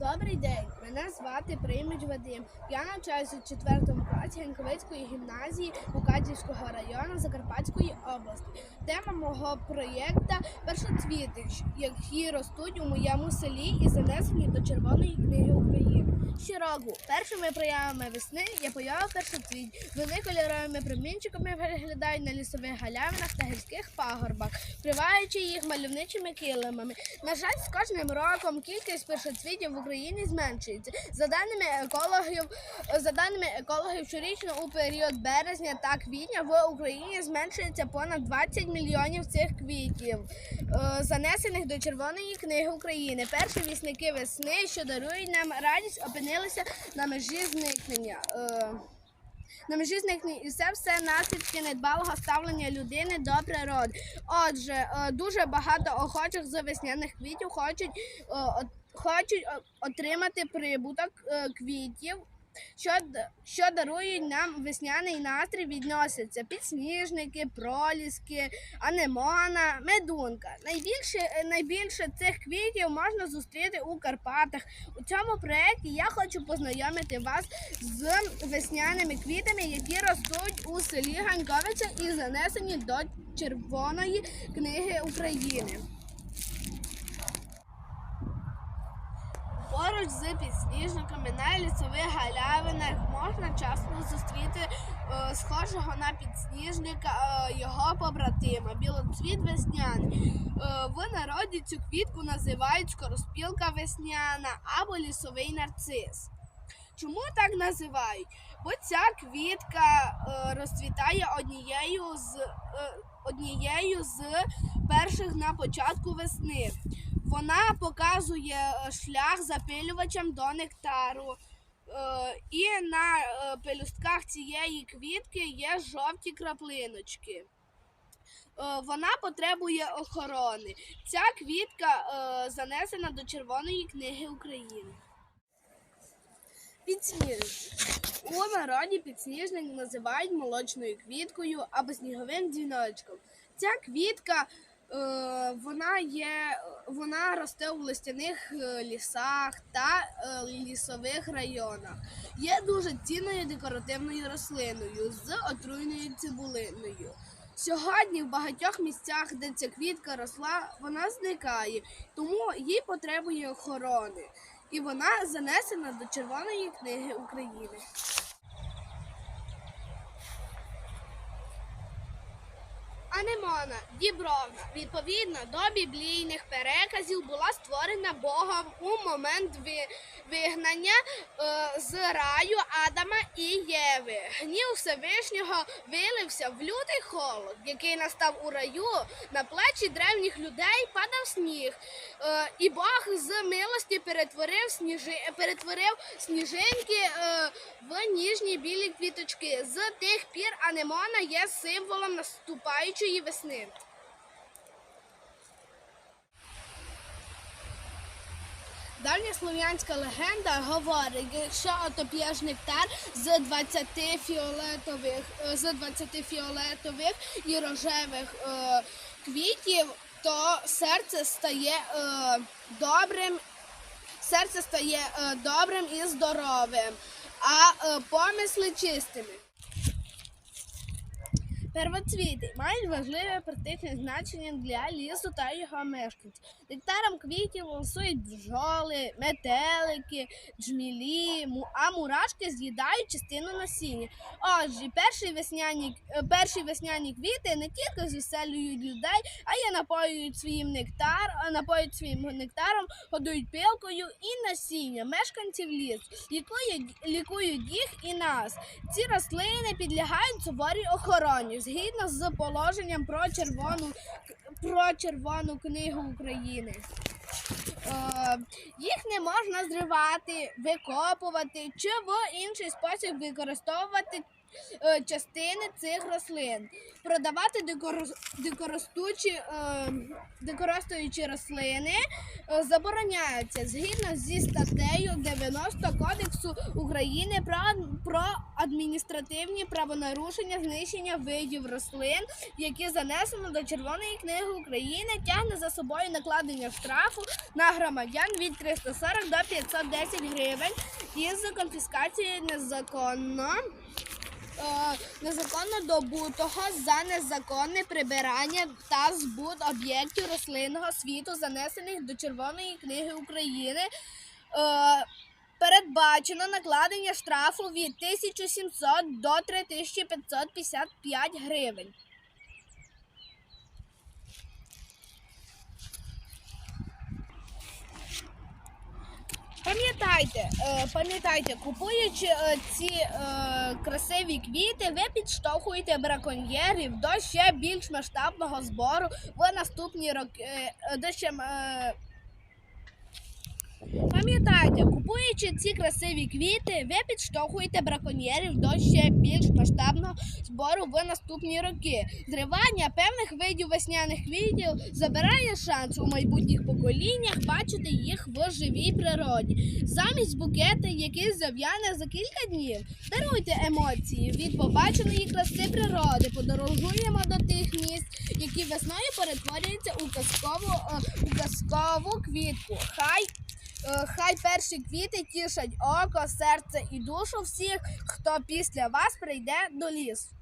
Добрий день, мене звати Приймич Вадим. Я навчаюся в 4 класі Ганковицької гімназії Мукачівського району Закарпатської області. Тема мого проєкту першоцвіти, які ростуть у моєму селі і занесені до Червоної книги України. Щороку першими проявами весни є поява першоцвіть. Вони кольоровими промінчиками виглядають на лісових галявинах та гірських пагорбах, вкриваючи їх мальовничими килимами. На жаль, з кожним роком кількість першоцвітів в Україні зменшується. За даними екологів, за даними екологів, щорічно у період березня та квітня в Україні зменшується понад 20 мільйонів цих квітів, е, занесених до Червоної книги України. Перші вісники весни, що дарують нам радість, опинилися на межі зникнення. Е, на межі зникнення і це все наслідки недбалого ставлення людини до природи. Отже, е, дуже багато охочих з весняних квітів хочуть, хочуть отримати прибуток квітів. Що, що дарують нам весняний настрій, відносяться підсніжники, проліски, анемона, медунка. Найбільше, найбільше цих квітів можна зустріти у Карпатах. У цьому проєкті я хочу познайомити вас з весняними квітами, які ростуть у селі Ганьковиця і занесені до Червоної книги України. Поруч з підсніжниками на лісових галявинах можна часто зустріти е, схожого на підсніжника е, його побратима, білоцвіт весняний. Е, в народі цю квітку називають скороспілка весняна або лісовий нарцис. Чому так називають? Бо ця квітка е, розцвітає однією з, е, однією з перших на початку весни. Вона показує е, шлях запилювачам до нектару. Е, І на е, пелюстках цієї квітки є жовті краплиночки. Вона потребує охорони. Ця квітка занесена до Червоної книги України. Підсніжник. У народі підсніжник називають молочною квіткою або сніговим дзвіночком. Ця квітка вона є, вона росте у листяних е, лісах та е, лісових районах. Є дуже цінною декоративною рослиною з отруйною цибулиною. Сьогодні в багатьох місцях, де ця квітка росла, вона зникає, тому їй потребує охорони. І вона занесена до Червоної книги України. Анемона Дібровна, відповідно до біблійних переказів, була створена Богом у момент вигнання е, з раю Адама і Єви. Гнів Всевишнього вилився в лютий холод, який настав у раю. На плечі древніх людей падав сніг. Е, і Бог з милості перетворив, сніжи, перетворив сніжинки е, в ніжні білі квіточки. З тих пір анемона є символом наступаючої весни. Давня слов'янська легенда говорить, якщо отоп'єш нектар з 20 фіолетових, е, з 20 фіолетових і рожевих е, квітів, то серце стає е, добрим, серце стає е, добрим і здоровим, а е, помисли чистими. Первоцвіти мають важливе практичне значення для лісу та його мешканців. Нектаром квітів ласують бджоли, метелики, джмілі, а мурашки з'їдають частину насіння. Отже, перші весняні, е, перші весняні квіти не тільки звеселюють людей, а й напоюють своїм нектар, напоюють своїм нектаром, годують пилкою і насіння мешканців лісу, лікують, лікують їх і нас. Ці рослини підлягають суворій охороні згідно з положенням про червону про червону книгу України. Е, їх не можна зривати, викопувати чи в інший спосіб використовувати частини цих рослин. Продавати дикорос- дикоростучі, е, дикоростуючі рослини е, забороняється згідно зі статтею 90 Кодексу України про адміністративні правонарушення знищення видів рослин, які занесено до Червоної книги України, тягне за собою накладення штрафу на громадян від 340 до 510 гривень із конфіскації незаконно. Е, Незаконно добутого за незаконне прибирання та збут об'єктів рослинного світу, занесених до Червоної книги України, е, передбачено накладення штрафу від 1700 до 3555 гривень. Пам'ятайте, е, пам'ятайте, купуючи е, ці е, красиві квіти, ви підштовхуєте браконьєрів до ще більш масштабного збору в наступні роки. До ще, Пам'ятайте, купуючи ці красиві квіти, ви підштовхуєте браконьєрів до ще більш масштабного збору в наступні роки. Зривання певних видів весняних квітів забирає шанс у майбутніх поколіннях бачити їх в живій природі. Замість букета, який зав'яне за кілька днів, даруйте емоції від побаченої краси природи. Подорожуємо до тих місць, які весною перетворюються у казкову, е, у казкову квітку. Хай Хай перші квіти тішать око, серце і душу всіх, хто після вас прийде до лісу.